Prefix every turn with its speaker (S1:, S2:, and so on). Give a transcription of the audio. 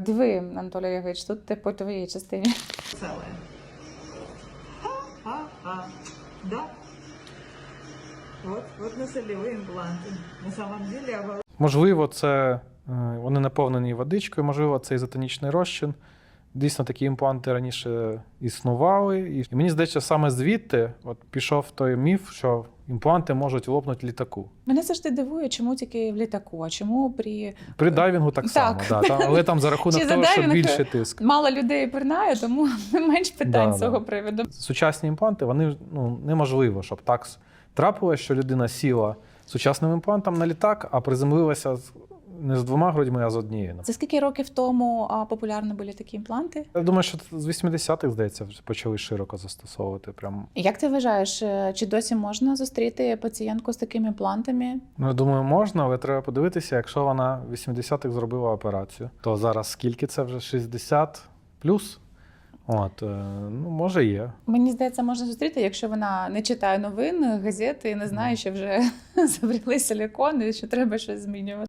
S1: Диви, Анатолій Олегович, тут ти по твоїй частині.
S2: целое. Ха-ха-ха. Да? От, от носолевые імпланти. На самом деле,
S3: Можливо, це е, вони наповнені водичкою, можливо, це ізотонічний розчин. Дійсно, такі імпланти раніше існували. І мені здається, саме звідти от пішов той міф, що імпланти можуть лопнути в літаку.
S1: Мене завжди дивує, чому тільки в літаку, а чому при
S3: При дайвінгу так,
S1: Так.
S3: само, да, але там за рахунок
S1: Чи за
S3: того, що більше тиск.
S1: мало людей пирнає, тому менш питань
S3: Да,
S1: з цього
S3: да.
S1: приводу.
S3: Сучасні імпланти, вони ну, неможливо, щоб так трапилось, що людина сіла сучасним імплантом на літак, а приземлилася не з двома грудьми, а з однією.
S1: Це скільки років тому а, популярні були такі імпланти?
S3: Я думаю, що з 80-х, здається, почали широко застосовувати. Прям
S1: Як ти вважаєш, е, чи досі можна зустріти пацієнтку з такими імплантами?
S3: Ну, я думаю, можна, але треба подивитися, якщо вона в 80-х зробила операцію, то зараз скільки це вже 60 плюс? От, е, ну, може, є.
S1: Мені здається, можна зустріти, якщо вона не читає новин, газети і не знає, що вже забрали силікон і що треба щось змінювати.